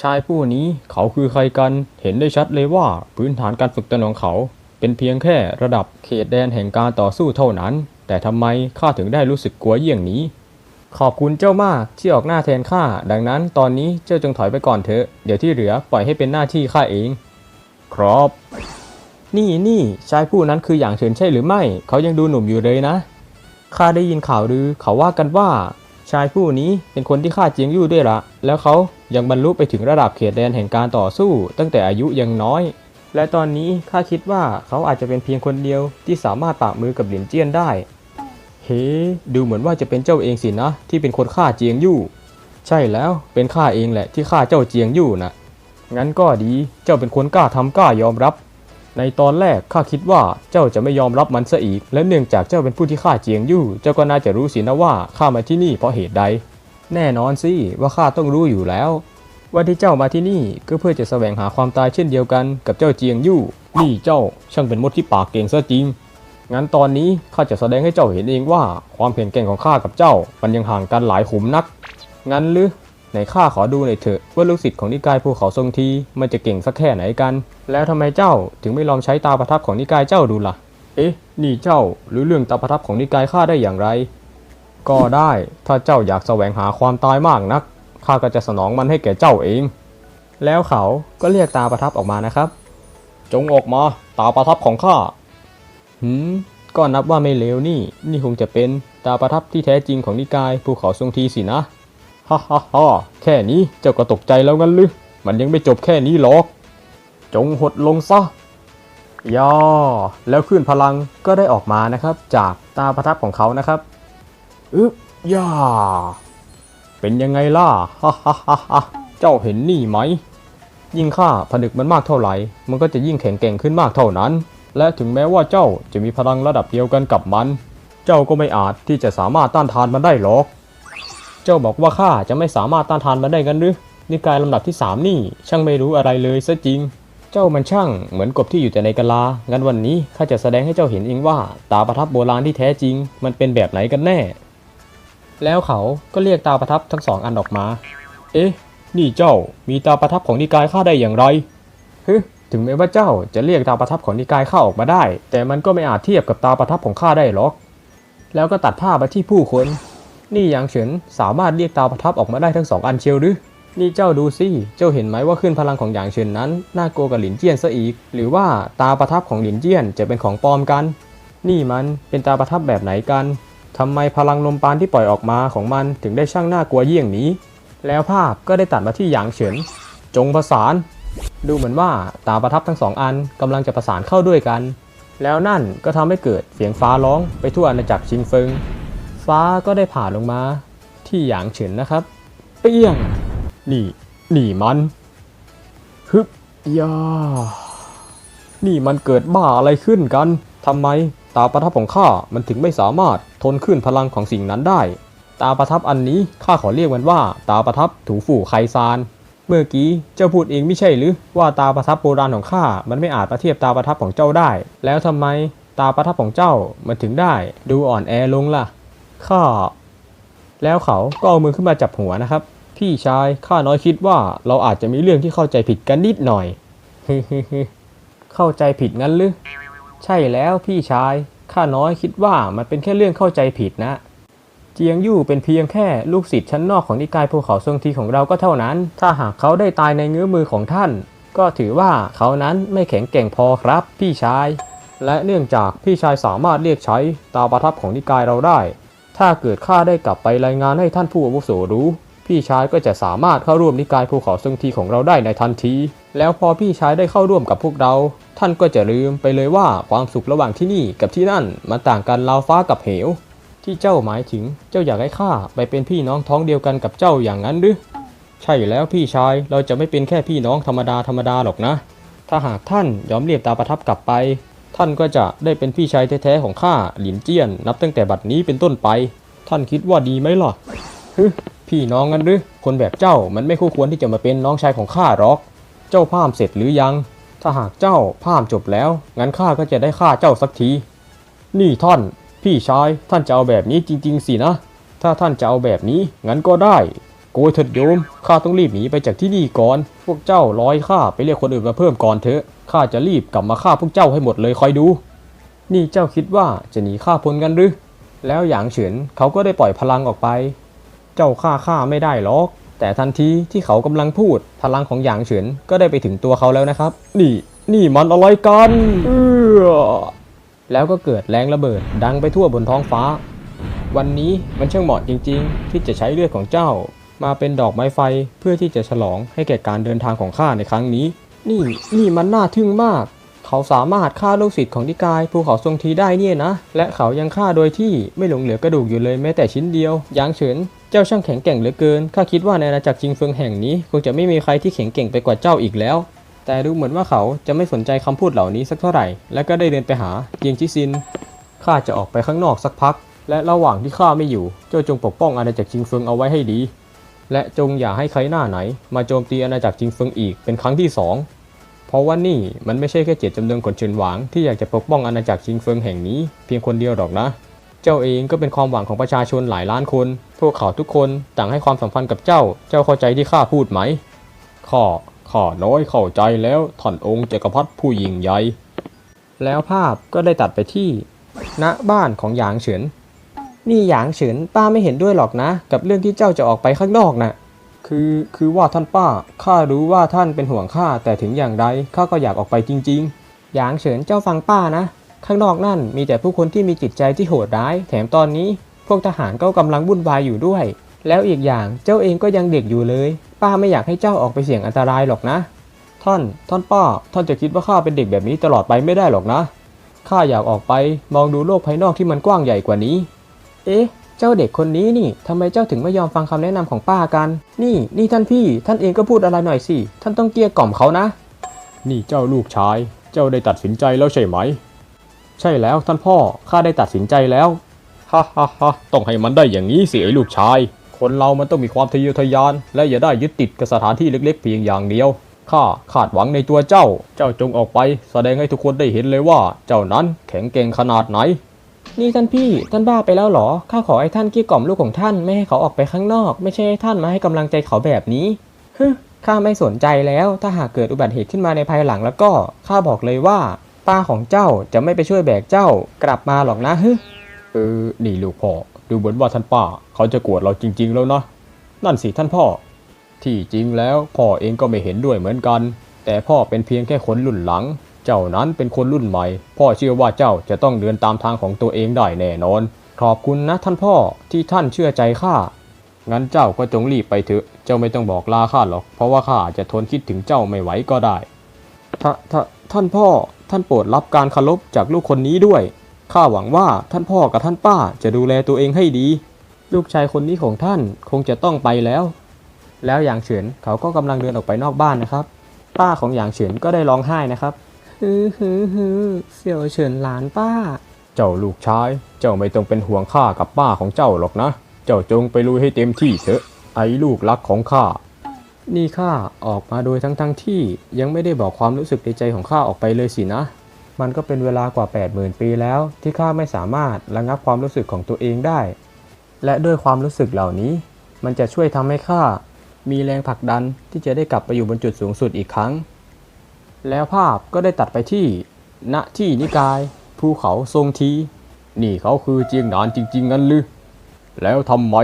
ชายผู้นี้เขาคือใครกัน เห็นได้ชัดเลยว่าพื้นฐานการฝึกตนของเขา เป็นเพียงแค่ระดับเขตแดนแห่งการต่อสู้เท่านั้น แต่ทำไมข้าถึงได้รู้สึกกลัวเยี่ยงนี้ ขอบคุณเจ้ามากที่ออกหน้าแทนข้า ดังนั้นตอนนี้เจ้าจงถอยไปก่อนเถอะ เดี๋ยวที่เหลือปล่อยให้เป็นหน้าที่ข้าเอง ครับ นี่นี่ชายผู้นั้นคืออย่างเฉินใช่หรือไม่ เขายังดูหนุ่มอยู่เลยนะ ข้าได้ยินข่าวลือเขาว่ากันว่า ชายผู้นี้เป็นคนที่ฆ่าเจียงยู่ด้วยละแล้วเขายังบรรลุไปถึงระดับเขตแดนแห่งการต่อสู้ ตั้งแต่อายุยังน้อย และตอนนี้ข้าคิดว่าเขาอาจจะเป็นเพียงคนเดียวที่สามารถปาบมือกับหลินเจี้ยนได้ เฮ้ ดูเหมือนว่าจะเป็นเจ้าเองสินะ ที่เป็นคนฆ่าเจียงยู่ ใช่แล้วเป็นข้าเองแหละที่ฆ่าเจ้าเจียงยู่นะงั้นก็ดีเจ้าเป็นคนกล้าทำกล้ายอมรับ ในตอนแรกข้าคิดว่าเจ้าจะไม่ยอมรับมันซะอีก และเนื่องจากเจ้าเป็นผู้ที่ฆ่าเจียงยู่ เจ้าก็น่าจะรู้สินะว่าข้ามาที่นี่เพราะเหตุใด แน่นอนสิว่าข้าต้องรู้อยู่แล้ว ว่าที่เจ้ามาที่นี่ก็เพื่อจะแสวงหาความตายเช่นเดียวกันกับเจ้าเจียงยู่ นี่เจ้าช่างเป็นมดที่ปากเก่งซะจริง งั้นตอนนี้ข้าจะแสดงให้เจ้าเห็นเองว่า ความเพียงแกร่งของข้ากับเจ้า มันยังห่างกันหลายขุมนัก งั้นหรือ ไหนข้าขอดูหน่อยเถอะว่าลูกศิษย์ของนิกายภูเขาทรงทีมันจะเก่งสักแค่ไหนกัน แล้วทำไมเจ้าถึงไม่ลองใช้ตาประทับของนิกายเจ้าดูล่ะ เอ๊ะ นี่เจ้าหรือเรื่องตาประทับของนิกายข้าได้อย่างไร ก็ได้ถ้าเจ้าอยากแสวงหาความตายมากนักข้าก็จะสนองมันให้แก่เจ้าเอง แล้วเขาก็เรียกตาประทับออกมานะครับ จงออกมาตาประทับของข้าหืมก็นับว่าไม่เลวนี่ นี่คงจะเป็นตาประทับที่แท้จริงของนิกายภูเขาทรงทีสินะ ฮ่าฮ่าฮ่าแค่นี้เจ้าก็ตกใจแล้วงั้นหรือ มันยังไม่จบแค่นี้หรอก จงหดลงซะย่อ แล้วคลื่นพลังก็ได้ออกมานะครับ จากตาประทับของเขานะครับอึบย่า เป็นยังไงล่ะ ฮ่าฮ่าฮ่าฮ่าเจ้าเห็นนี่ไหม ยิ่งข้าผนึกมันมากเท่าไหร่ มันก็จะยิ่งแข็งแกร่งขึ้นมากเท่านั้น และถึงแม้ว่าเจ้าจะมีพลังระดับเดียวกันกับมัน เจ้าก็ไม่อาจที่จะสามารถต้านทานมันได้หรอก เจ้าบอกว่าข้าจะไม่สามารถต้านทานมันได้กันหรือ นิกายลำดับที่สามนี่ ช่างไม่รู้อะไรเลยซะจริง เจ้ามันช่างเหมือนกบที่อยู่แต่ในกะลา งั้นวันนี้ข้าจะแสดงให้เจ้าเห็นเองว่า ตาประทับโบราณที่แท้จริง มันเป็นแบบไหนกันแน่ แล้วเขาก็เรียกตาประทับทั้งสองอันออกมา เอ๊ะ นี่เจ้ามีตาประทับของนิกายข้าได้อย่างไรฮึถึงแม้ว่าเจ้าจะเรียกตาประทับของนิกายข้าออกมาได้ แต่มันก็ไม่อาจเทียบกับตาประทับของข้าได้หรอก แล้วก็ตัดภาพมาที่ผู้คน นี่หยางเฉินสามารถเรียกตาประทับออกมาได้ทั้งสองอันเชียวหรือ นี่เจ้าดูสิ เจ้าเห็นไหมว่าขึ้นพลังของหยางเฉินนั้นน่ากลัวกับหลินเจี้ยนซะอีก หรือว่าตาประทับของหลินเจี้ยนจะเป็นของปลอมกัน นี่มันเป็นตาประทับแบบไหนกันทำไมพลังลมปานที่ปล่อยออกมาของมันถึงได้ช่างน่ากลัวเยี่ยงนี้ แล้วภาพก็ได้ตัดมาที่หยางเฉิน จงประสาน ดูเหมือนว่าตาประทับทั้งสองอันกำลังจะประสานเข้าด้วยกัน แล้วนั่นก็ทำให้เกิดเสียงฟ้าร้องไปทั่วอาณาจักรชิงเฟิง ฟ้าก็ได้ผ่าลงมา ที่หยางเฉินนะครับ เปี้ยง นี่นี่มันฮึบยานี่มันเกิดบ้าอะไรขึ้นกันทำไมตาประทับของข้ามันถึงไม่สามารถทนขึ้นพลังของสิ่งนั้นได้ ตาประทับอันนี้ข้าขอเรียกมันว่า ตาประทับถูฝู่ไคซาน เมื่อกี้เจ้าพูดเองไม่ใช่หรือว่าตาประทับโบราณของข้ามันไม่อาจประเทียบตาประทับของเจ้าได้ แล้วทำไมตาประทับของเจ้ามันถึงได้ ดูอ่อนแอลงล่ะ ข้า แล้วเขาก็เอามือขึ้นมาจับหัวนะครับ พี่ชายข้าน้อยคิดว่าเราอาจจะมีเรื่องที่เข้าใจผิดกันนิดหน่อยเข้าใจผิดงั้นหรือใช่แล้วพี่ชายข้าน้อยคิดว่ามันเป็นแค่เรื่องเข้าใจผิดนะ เจียงยู่เป็นเพียงแค่ลูกศิษย์ชั้นนอกของนิกายภูเขาทรงทีของเราก็เท่านั้น ถ้าหากเขาได้ตายในเงื้อมือของท่าน ก็ถือว่าเขานั้นไม่แข็งแกร่งพอครับ พี่ชาย และเนื่องจากพี่ชายสามารถเรียกใช้ตาประทับของนิกายเราได้ ถ้าเกิดข้าได้กลับไปรายงานให้ท่านผู้อาวุโสรู้ พี่ชายก็จะสามารถเข้าร่วมนิกายภูเขาทรงทีของเราได้ในทันที แล้วพอพี่ชายได้เข้าร่วมกับพวกเรา ท่านก็จะลืมไปเลยว่าความสุขระหว่างที่นี่กับที่นั่นมันต่างกันราวฟ้ากับเหว ที่เจ้าหมายถึงเจ้าอยากให้ข้าไปเป็นพี่น้องท้องเดียวกันกับเจ้าอย่างนั้นหรือใช่แล้วพี่ชายเราจะไม่เป็นแค่พี่น้องธรรมดาธรรมดาหรอกนะ ถ้าหากท่านยอมเรียกตาประทับกลับไป ท่านก็จะได้เป็นพี่ชายแท้ๆของข้าหลินเจี้ยน นับตั้งแต่บัดนี้เป็นต้นไป ท่านคิดว่าดีไหมล่ะฮึพี่น้องกันหรือคนแบบเจ้ามันไม่คู่ควรที่จะมาเป็นน้องชายของข้าหรอก เจ้าพามเสร็จหรือยัง ถ้าหากเจ้าพามจบแล้ว งั้นข้าก็จะได้ฆ่าเจ้าสักที นี่ท่าน พี่ชายท่านจะเอาแบบนี้จริง ๆ สินะ ถ้าท่านจะเอาแบบนี้ งั้นก็ได้ โกยเถิดโยม ข้าต้องรีบหนีไปจากที่นี่ก่อน พวกเจ้าร้อยข้าไปเรียกคนอื่นมาเพิ่มก่อนเถอะ ข้าจะรีบกลับมาฆ่าพวกเจ้าให้หมดเลยคอยดู นี่เจ้าคิดว่าจะหนีข้าพ้นกันหรือ แล้วหยางเฉินเขาก็ได้ปล่อยพลังออกไป เจ้าฆ่าข้าไม่ได้หรอก แต่ทันทีที่เขากำลังพูด พลังของหยางเฉินก็ได้ไปถึงตัวเขาแล้วนะครับ นี่ นี่มันอะไรกันเออแล้วก็เกิดแรงระเบิดดังไปทั่วบนท้องฟ้า วันนี้มันช่างเหมาะจริง ๆ ที่จะใช้เลือดของเจ้า มาเป็นดอกไม้ไฟเพื่อที่จะฉลองให้แก่การเดินทางของข้าในครั้งนี้ นี่นี่มันน่าทึ่งมาก เขาสามารถฆ่าลูกศิษย์ของนิกายภูเขาทรงทีได้เนี่ยนะ และเขายังฆ่าโดยที่ไม่หลงเหลือกระดูกอยู่เลยแม้แต่ชิ้นเดียว ยางเฉิน เจ้าช่างแข็งแกร่งเหลือเกิน ข้าคิดว่าในอาณาจักรจิงเฟิงแห่งนี้คงจะไม่มีใครที่แข็งแกร่งไปกว่าเจ้าอีกแล้ว แต่ดูเหมือนว่าเขาจะไม่สนใจคำพูดเหล่านี้สักเท่าไหร่ และก็ได้เดินไปหาเจียงชิซิน ข้าจะออกไปข้างนอกสักพัก และระหว่างที่ข้าไม่อยู่ เจ้าจงปกป้องอาณาจักรจิงเฟิงเอาไว้ให้ดี และจงอย่าให้ใครหน้าไหน มาโจมตีอาณาจักรจิงเฟิงอีกเป็นครั้งที่สองเพราะว่านี่มันไม่ใช่แค่เจตจำนงคนเฉินหวางที่อยากจะปกป้องอาณาจักรจิงเฟิงแห่งนี้เพียงคนเดียวหรอกนะ เจ้าเองก็เป็นความหวังของประชาชนหลายล้านคน พวกเขาทุกคนต่างให้ความสัมพันธ์กับเจ้า เจ้าเข้าใจที่ข้าพูดไหมข้าข้าน้อยเข้าใจแล้วท่านองค์จักรพรรดิผู้ยิ่งใหญ่แล้วภาพก็ได้ตัดไปที่ ณบ้านของหยางเฉิน นี่หยางเฉินป้าไม่เห็นด้วยหรอกนะ กับเรื่องที่เจ้าจะออกไปข้างนอกน่ะคือคือว่าท่านป้าข้ารู้ว่าท่านเป็นห่วงข้าแต่ถึงอย่างไรข้าก็อยากออกไปจริง ๆ หยางเฉินเจ้าฟังป้านะ ข้างนอกนั่นมีแต่ผู้คนที่มีจิตใจที่โหดร้าย แถมตอนนี้ พวกทหารก็กำลังวุ่นวายอยู่ด้วย แล้วอีกอย่างเจ้าเองก็ยังเด็กอยู่เลย ป้าไม่อยากให้เจ้าออกไปเสี่ยงอันตรายหรอกนะ ท่านท่านป้า ท่านจะคิดว่าข้าเป็นเด็กแบบนี้ตลอดไปไม่ได้หรอกนะข้าอยากออกไปมองดูโลกภายนอกที่มันกว้างใหญ่กว่านี้ เอ๊ะ เจ้าเด็กคนนี้นี่ทำไมเจ้าถึงไม่ยอมฟังคำแนะนำของป้ากัน นี่ นี่ท่านพี่ ท่านเองก็พูดอะไรหน่อยสิ ท่านต้องเกลี้ยกล่อมเขานะ นี่เจ้าลูกชาย เจ้าได้ตัดสินใจแล้วใช่ไหม ใช่แล้วท่านพ่อ ข้าได้ตัดสินใจแล้ว ฮ่าฮ่าฮ่าต้องให้มันได้อย่างนี้สิไอ้ลูกชาย คนเรามันต้องมีความทะเยอทะยาน และอย่าได้ยึดติดกับสถานที่เล็ก ๆ เพียงอย่างเดียว ข้าคาดหวังในตัวเจ้า เจ้าจงออกไป แสดงให้ทุกคนได้เห็นเลยว่า เจ้านั้นแข็งแกร่งขนาดไหน นี่ท่านพี่ ท่านบ้าไปแล้วหรอ ข้าขอให้ท่านเกลี้ยกล่อมลูกของท่านไม่ให้เขาออกไปข้างนอก ไม่ใช่ให้ท่านมาให้กำลังใจเขาแบบนี้ฮึข้าไม่สนใจแล้ว ถ้าหากเกิดอุบัติเหตุขึ้นมาในภายหลังแล้วก็ ข้าบอกเลยว่า ป้าของเจ้าจะไม่ไปช่วยแบกเจ้ากลับมาหรอกนะฮึเออ นี่ลูกพ่อ ดูเหมือนว่าท่านป้า เขาจะกวดเราจริง ๆ แล้วนะ นั่นสิท่านพ่อ ที่จริงแล้วพ่อเองก็ไม่เห็นด้วยเหมือนกัน แต่พ่อเป็นเพียงแค่คนรุ่นหลัง เจ้านั้นเป็นคนรุ่นใหม่ พ่อเชื่อว่าเจ้าจะต้องเดินตามทางของตัวเองได้แน่นอน ขอบคุณนะท่านพ่อที่ท่านเชื่อใจข้า งั้นเจ้าก็จงรีบไปเถอะ เจ้าไม่ต้องบอกลาข้าหรอก เพราะว่าข้าจะทนคิดถึงเจ้าไม่ไหวก็ได้ท่าท่านพ่อ ท่านโปรดรับการคารพจากลูกคนนี้ด้วย ข้าหวังว่าท่านพ่อกับท่านป้าจะดูแลตัวเองให้ดี ลูกชายคนนี้ของท่านคงจะต้องไปแล้ว แล้วหยางเฉินเขาก็กำลังเดินออกไปนอกบ้านนะครับ ป้าของหยางเฉินก็ได้ร้องไห้นะครับ ฮือฮือฮือเสี่ยวเฉินหลานป้า เจ้าลูกชาย เจ้าไม่ต้องเป็นห่วงข้ากับป้าของเจ้าหรอกนะ เจ้าจงไปลุยให้เต็มที่เถอะ ไอ้ลูกรักของข้า นี่ข้าออกมาโดยทั้งทั้งๆที่ยังไม่ได้บอกความรู้สึกในใจของข้าออกไปเลยสินะ มันก็เป็นเวลากว่า 80,000 ปีแล้ว ที่ข้าไม่สามารถระงับความรู้สึกของตัวเองได้ และด้วยความรู้สึกเหล่านี้ มันจะช่วยทำให้ข้ามีแรงผลักดันที่จะได้กลับไปอยู่บนจุดสูงสุดอีกครั้ง แล้วภาพก็ได้ตัดไปที่ ณ ที่นิกาย ภูเขาทรงที นี่เขาคือเจียงหนานจริง ๆ งั้นหรือ แล้วทำไม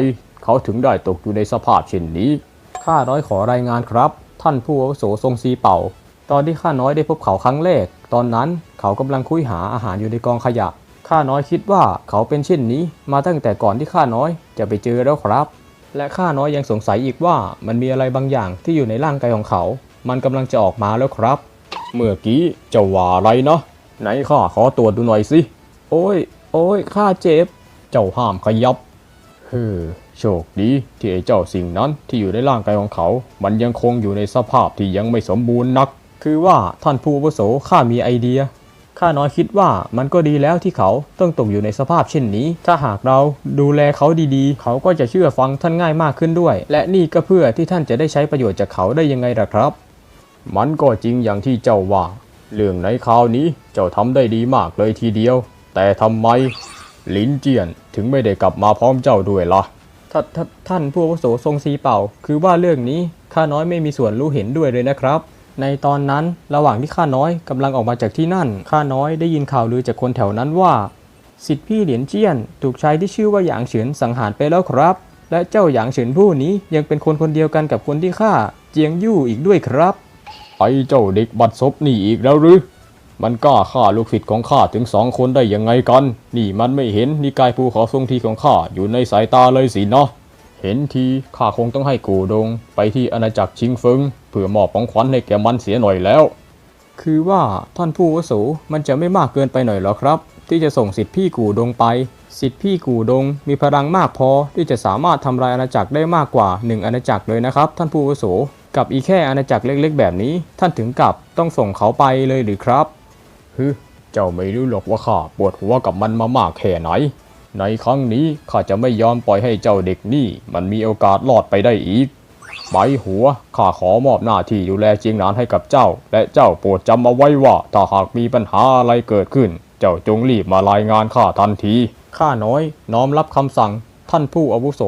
เขาถึงได้ตกอยู่ในสภาพเช่นนี้ ข้าน้อยขอรายงานครับ ท่านผู้อาวุโสทรงซีเป่า ตอนที่ข้าน้อยได้พบเขาครั้งแรก ตอนนั้นเขากำลังคุยหาอาหารอยู่ในกองขยะ ข้าน้อยคิดว่าเขาเป็นเช่นนี้ มาตั้งแต่ก่อนที่ข้าน้อยจะไปเจอแล้วครับ และข้าน้อยยังสงสัยอีกว่ามันมีอะไรบางอย่างที่อยู่ในร่างกายของเขา มันกำลังจะออกมาแล้วครับ เมื่อกี้เจะว่าอะไรเนาะไหนข้าขอตรวจดูหน่อยสิ โอ้ย โอ้ยข้าเจ็บ เจ้าห้ามขยับเฮ้อโชคดีที่ไอ้เจ้าสิ่งนั้นที่อยู่ในร่างกายของเขา มันยังคงอยู่ในสภาพที่ยังไม่สมบูรณ์นัก คือว่าท่านผู้วุโสข้ามีไอเดีย ข้าน้อยคิดว่ามันก็ดีแล้วที่เขาต้องตกอยู่ในสภาพเช่นนี้ ถ้าหากเราดูแลเขาดีๆ เขาก็จะเชื่อฟังท่านง่ายมากขึ้นด้วย และนี่ก็เพื่อที่ท่านจะได้ใช้ประโยชน์จากเขาได้ยังไงล่ะครับ มันก็จริงอย่างที่เจ้าว่า เรื่องในคราวนี้เจ้าทำได้ดีมากเลยทีเดียว แต่ทำไมลินเจียนถึงไม่ได้กลับมาพร้อมเจ้าด้วยล่ะท่านท่านท่านผู้อาวุโสทรงซีเป่า คือว่าเรื่องนี้ข้าน้อยไม่มีส่วนรู้เห็นด้วยเลยนะครับ ในตอนนั้นระหว่างที่ข้าน้อยกำลังออกมาจากที่นั่นข้าน้อยได้ยินข่าวลือจากคนแถวนั้นว่า สิทธิพี่เหรียญเจี้ยน ถูกชายที่ชื่อว่าหยางเฉินสังหารไปแล้วครับ และเจ้าหยางเฉินผู้นี้ยังเป็นคนคนเดียวกันกับคนที่ฆ่าเจียงยู่อีกด้วยครับ ไอ้เจ้าเด็กบัดซบนี่อีกแล้วหรือ มันกล้าฆ่าลูกศิษย์ของข้าถึงสองคนได้ยังไงกัน นี่มันไม่เห็นนิกายภูเขาทรงทีของข้าอยู่ในสายตาเลยสินะเห็นทีข้าคงต้องให้กูดง ไปที่อาณาจักรชิงเฟิงเพื่อมอบของขวัญให้แกมันเสียหน่อยแล้ว คือว่าท่านผู้วุโสมันจะไม่มากเกินไปหน่อยหรอครับ ที่จะส่งสิทธิพี่กูดงไป สิทธิพี่กูดง มีพลังมากพอที่จะสามารถทำลายอาณาจักรได้มากกว่าหนึ่งอาณาจักรเลยนะครับ ท่านผู้วุโส กับอีแค่อาณาจักรเล็กๆ แบบนี้ ท่านถึงกับต้องส่งเขาไปเลยหรือครับฮึเจ้าไม่รู้หรอกว่าข้าปวดหัวกับมันมามากแค่ไหน ในครั้งนี้ข้าจะไม่ยอมปล่อยให้เจ้าเด็กนี่ มันมีโอกาสรอดไปได้อีกใบหัวข้าขอมอบหน้าที่ดูแลเจียงหนานให้กับเจ้า และเจ้าโปรดจำเอาไว้ว่าถ้าหากมีปัญหาอะไรเกิดขึ้น เจ้าจงรีบมารายงานข้าทันที ข้าน้อย น้อมรับคำสั่ง ท่านผู้อาวุโส